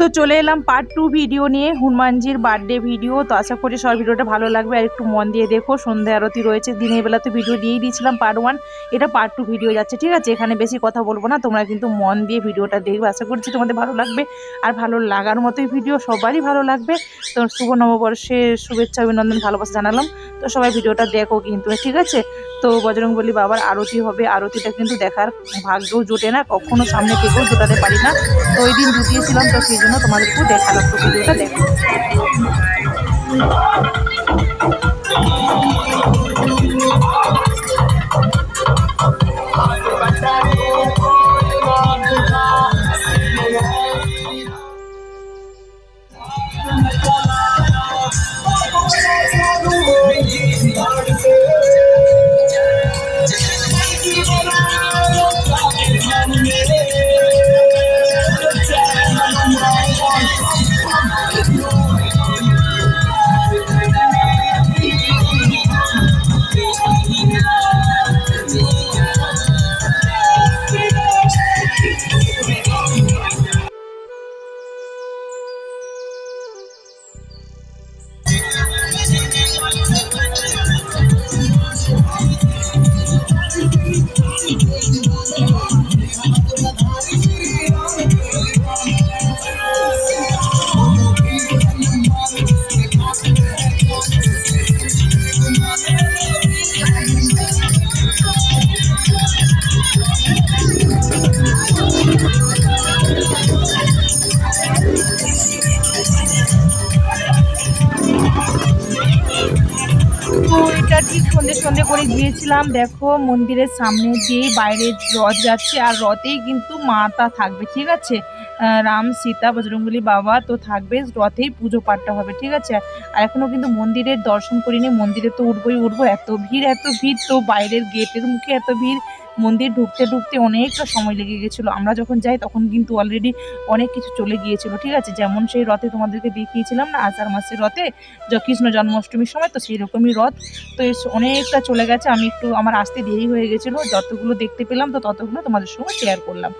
তো চলে এলাম পার্ট টু ভিডিও নিয়ে, হনুমানজির বার্থডে ভিডিও তো আশা করি সব ভিডিওটা ভালো লাগবে আর একটু মন দিয়ে দেখো সন্ধ্যা আরতি রয়েছে, দিনের বেলা তো ভিডিও দিয়েই দিয়েছিলাম পার্ট ওয়ান এটা পার্ট টু ভিডিও যাচ্ছে, ঠিক আছে? এখানে বেশি কথা বলব না, তোমরা কিন্তু মন দিয়ে ভিডিওটা দেখবে। আশা করছি তোমাদের ভালো লাগবে। আর ভালো লাগার মতোই ভিডিও সবারই ভালো লাগবে। তো শুভ নববর্ষের শুভেচ্ছা, অভিনন্দন, ভালোবাসা জানালাম। তো সবাই ভিডিওটা দেখো কিন্তু, ঠিক আছে? তো বজরংবলী বাবার আরতি হবে। আরতিটা কিন্তু দেখার ভাগ্যও জোটে না, কখনো সামনে থেকেও জোটাতে পারি না। তো ওই দিন জুটিয়েছিলাম তো সেই জন্য তোমাদেরকেও দেখালাম তো ভিডিওটা দেখো। তো ঠিক সন্ধে সন্ধে করে গিয়েছিলাম। দেখো মন্দিরের সামনে দিয়ে বাইরে রথ যাচ্ছে আর রথেই কিন্তু মাতা থাকবে, ঠিক আছে? রাম, সীতা বজরঙ্গলি বাবা তো থাকবে, রথেই পুজো পাঠটা হবে, ঠিক আছে? আর এখনও কিন্তু মন্দিরের দর্শন করিনি, মন্দিরে তো উঠবই উঠবো, এত ভিড় এত ভিড় তো বাইরের গেটের মুখে এত ভিড়। মন্দির ঢুকতে ঢুকতে অনেকটা সময় লেগে গেছিল। আমরা যখন যাই তখন কিন্তু অলরেডি অনেক কিছু চলে গিয়েছিল, ঠিক আছে? যেমন সেই রথে তোমাদেরকে দেখিয়েছিলাম না, আষাঢ় মাসের রথে য- কৃষ্ণ জন্মাষ্টমীর সময়, তো সেই রকমই রথ। তো অনেকটা চলে গেছে। আমি একটু, আমার আসতে দেরি হয়ে গেছিল, যতগুলো দেখতে পেলাম, তো ততগুলো তোমাদের সঙ্গে শেয়ার করলাম।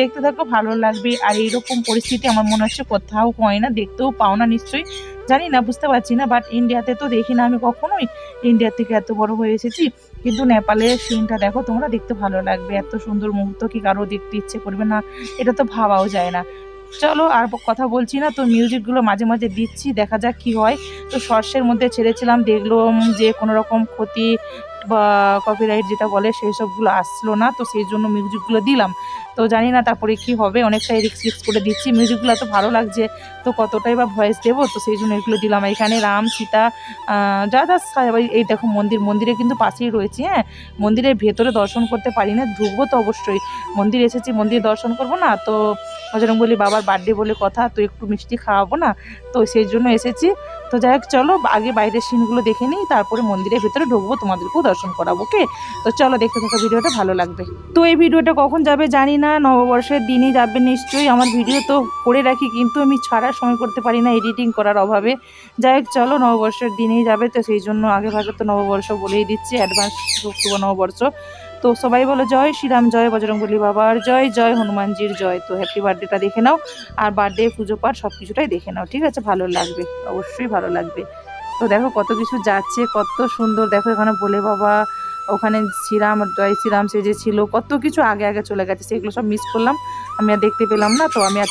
দেখতে থাকো, ভালো লাগবে। আর এইরকম পরিস্থিতি আমার মনে হচ্ছে কোথাও হয় না, দেখতেও পাও না নিশ্চয়ই। জানি না, বুঝতে পারছি না বাট ইন্ডিয়াতে তো দেখি না আমি কখনোই। ইন্ডিয়া থেকে এত বড় হয়ে এসেছি, কিন্তু নেপালের সিনটা দেখো, তোমরা দেখতে ভালো লাগবে। এত সুন্দর মুহূর্ত কি কারও দেখতে ইচ্ছে করবে না, এটা তো ভাবাও যায় না। চলো, আর কথা বলছি না, তো মিউজিকগুলো মাঝে মাঝে দিচ্ছি, দেখা যাক কি হয়। তো শর্টসের মধ্যে ছেড়েছিলাম, দেখলাম যে কোনো রকম ক্ষতি বা কপিরাইট যেটা বলে, সেই সবগুলো আসলো না, তো সেই জন্য মিউজিকগুলো দিলাম। তো জানি না তারপরে কি হবে, অনেকটাই রিক্স রিক্স করে দিচ্ছি। মিউজিকগুলো তো ভালো লাগছে, তো কতটাই বা ভয়েস দেবো? তো সেই জন্য এগুলো দিলাম। এখানে রাম, সীতা যা যা এই দেখো মন্দির, মন্দিরে কিন্তু পাশেই রয়েছে হ্যাঁ? মন্দিরের ভেতরে দর্শন করতে পারি না, ঢুকবো তো অবশ্যই। মন্দির এসেছি, মন্দির দর্শন করব না, তো বজরং বলি, বাবার বার্থডে বলে কথা, তো একটু মিষ্টি খাওয়াবো না, তো সেই জন্য এসেছি। তো যাই হোক, চলো, আগে বাইরের সিনগুলো দেখে নিই, তারপরে মন্দিরের ভেতরে ঢুকবো, তোমাদেরকেও দর্শন করাবো, ওকে? তো চলো, দেখতে থাকো, ভিডিওটা ভালো লাগবে। তো এই ভিডিওটা কখন যাবে জানি না। নববর্ষের দিনই যাবে নিশ্চয়ই। আমার ভিডিও তো করে রাখি, কিন্তু আমি ছাড়ার সময় করতে পারি না এডিটিং করার অভাবে। যাই হোক, চলো, নববর্ষের দিনেই যাবে, তো সেই জন্য আগে ভাগে তো নববর্ষ বলেই দিচ্ছি অ্যাডভান্স শুভ নববর্ষ। তো সবাই বলো, জয় শ্রীরাম, জয় বজরংবলী বাবার জয় জয় হনুমানজির জয়। তো হ্যাপি বার্থডেটা দেখে নাও, আর বার্থডে পুজো পাঠ সব কিছুটাই দেখে নাও, ঠিক আছে? ভালো লাগবে, অবশ্যই ভালো লাগবে। তো দেখো কত কিছু যাচ্ছে, কত সুন্দর। দেখো এখানে বলে বাবা ওখানে শ্রীরাম, জয় শ্রীরাম সে যে ছিল, কত কিছু আগে আগে চলে গেছে, সেগুলো সব মিস করলাম আমি আর দেখতে পেলাম না, তো আমি আর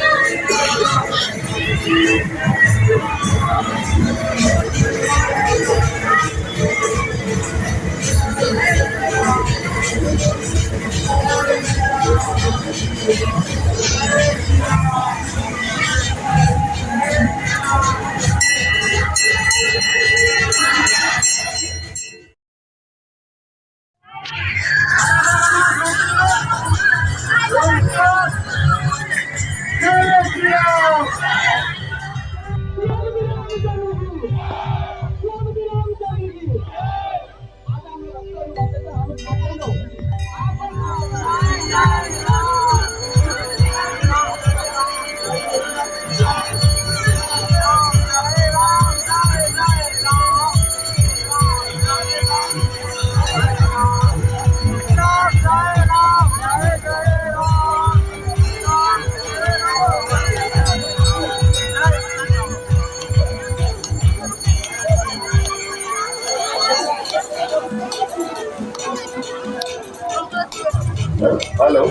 Hello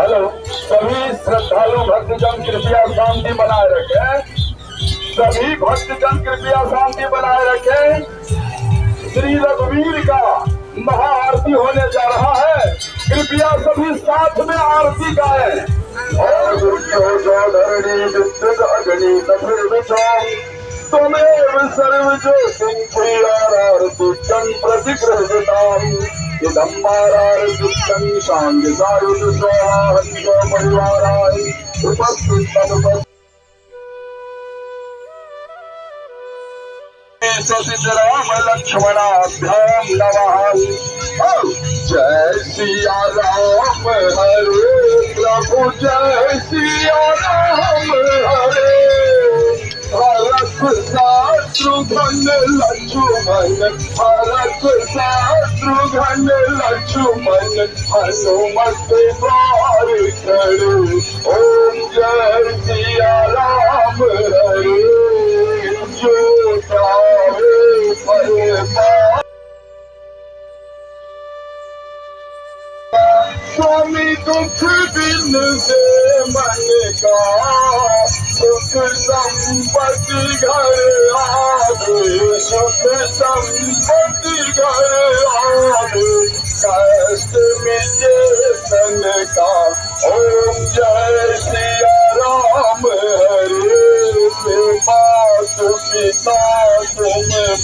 hello. सभी श्रद्धालु भक्तजन कृपया शांति बनाए रखें। सभी भक्तजन कृपया शांति बनाए रखें। श्री रघुवीर का महाआरती होने जा रहा है। कृपया सभी साथ में आरती गाएँ। और जो अग्नि तफिर बिछो त्वमेव सर्व सिंह प्रतिग्रहताम इदम्बारार्जुतं शान्तिसायुध स्वाहान्त परिवाराय उपस्थित सिद्ध राम लक्ष्मणाभ्याम नमः जय सिया राम हरे प्रभु जय सिया राम हरे शत्रुघ्न लक्ष्मण भरत शत्रुघ्न लक्ष्मण हनुमत द्वार खड़े ओम जय सिया राम हरे जो चाहे फल स्वामी दुख दिन से मन का सुख संपत्ति घर आवे सुख संपत्ति घर आवे कष्ट मिटे तन का ओम जय सिया राम हरे मात पिता तुम मैं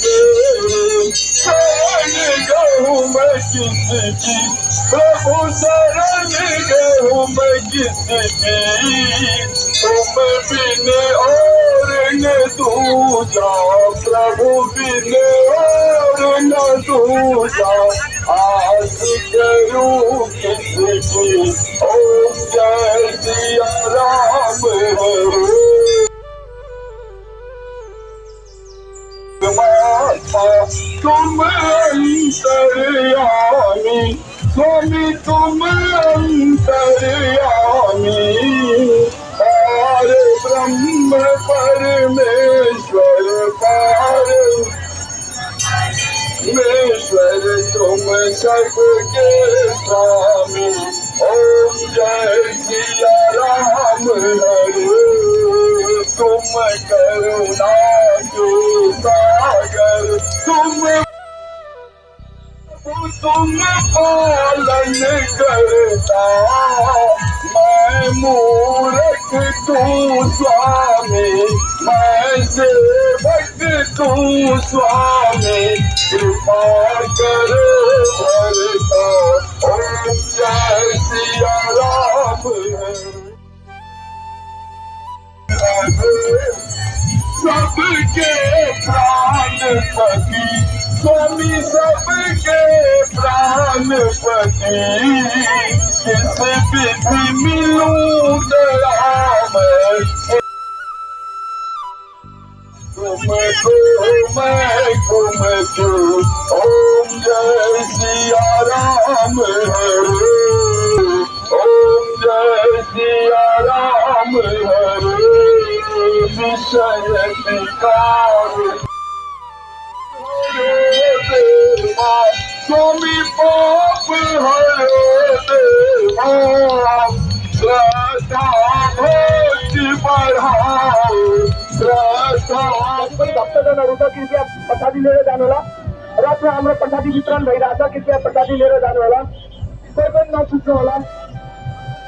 प्रभु शरण गहूँ मैं किसकी तुम बिन और न दूजा प्रभु बिन और न दूजा आस करूं किसकी ओम जय तुम करुणा के सागर तुम तुम पालन करता मैं मूर्ख तू स्वामी मैं सेवक तू स्वामी कृपा कर भरता ओम जय सिया राम सबके प्राण पति स्वामी सबके प्राण पति किस विधि मिलूं दया ओम जय सिया राम हरे ओम जय सिया राम हरे स्वामी पाप हरे साधनहरू छ कृपया प्रसादी लिएर र आफ्नो हाम्रो प्रसादी वितरण भइरहेछ कृपया प्रसादी लिएर जानु होला कोही पनि नसुक्नु होला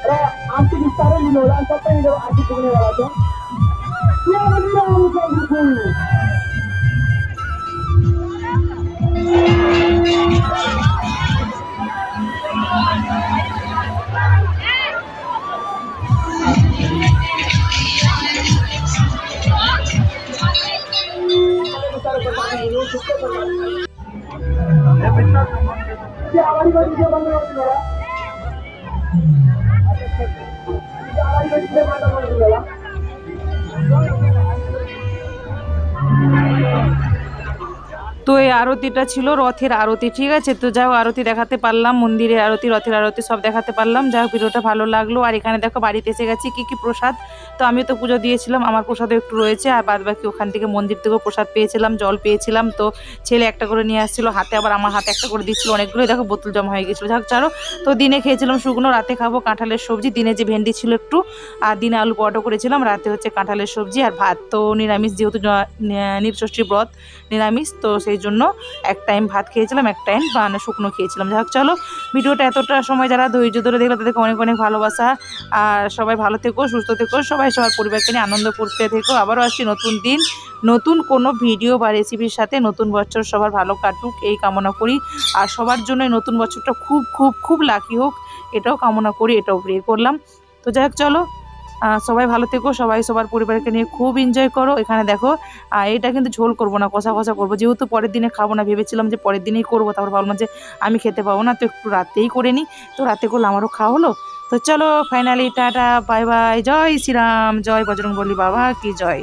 र आर्थिक बिस्तारै लिनुहोला सबै आर्थिक पुग्नेवाला छ তো এই আরতিটা ছিল রথের আরতি, ঠিক আছে? তো যাই হোক, আরতি দেখাতে পারলাম মন্দিরের আরতি, রথের আরতি সব দেখাতে পারলাম। যাই হোক, ভিডিওটা ভালো লাগল। আর এখানে দেখো, বাড়িতে এসে গেছি, কী কী প্রসাদ? তো আমি তো পুজো দিয়েছিলাম, আমার প্রসাদও একটু রয়েছে। আর বাদ বাকি ওখান থেকে মন্দির থেকেও প্রসাদ পেয়েছিলাম, জল পেয়েছিলাম। তো ছেলে একটা করে নিয়ে আসছিল, হাতে আবার আমার হাতে একটা করে দিচ্ছিল অনেকগুলোই দেখো, বোতল জমা হয়ে গেছিল। যাক চারো তো দিনে খেয়েছিলাম শুকনো, রাতে খাব কাঁঠালের সবজি। দিনে যে ভেন্ডি ছিল একটু, আর দিনে আলু পরোটা করেছিলাম, রাতে হচ্ছে কাঁঠালের সবজি আর ভাত। তো নিরামিষ, যেহেতু জ- নি- ব্রত, নিরামিষ। তো সেই জন্য এক টাইম ভাত খেয়েছিলাম, এক টাইম মানে শুকনো খেয়েছিলাম। যাই হোক, চলো ভিডিওটা এতটা সময় যারা ধৈর্য ধরে দেখল, তাদেরকে অনেক অনেক ভালোবাসা। আর সবাই ভালো থেকো, সুস্থ থেকো, সবাই সবার পরিবারকে নিয়ে আনন্দ করতে থেকো। আবারও আসছি নতুন দিন, নতুন কোনো ভিডিও বা রেসিপির সাথে। নতুন বছর সবার ভালো কাটুক, এই কামনা করি। আর সবার জন্য নতুন বছরটা খুব খুব খুব লাকি হোক, এটাও কামনা করি, এটাও প্রে করলাম। তো যাই হোক, চলো সবাই ভালো থেকো, সবাই সবার পরিবারকে নিয়ে খুব এনজয় করো। এখানে দেখো এটা কিন্তু ঝোল করব না, কষা কষা করব। যেহেতু পরের দিনে খাব না, ভেবেছিলাম যে পরের দিনেই করব, তারপর ভাবলাম যে আমি খেতে পাবো না, তো একটু রাতেই করে নিই। তো রাতে করলে আমারও খাওয়া হলো। তো চলো ফাইনালি টাটা বাই বাই জয় শ্রীরাম, জয় বজরং বলি বাবা, কি জয়।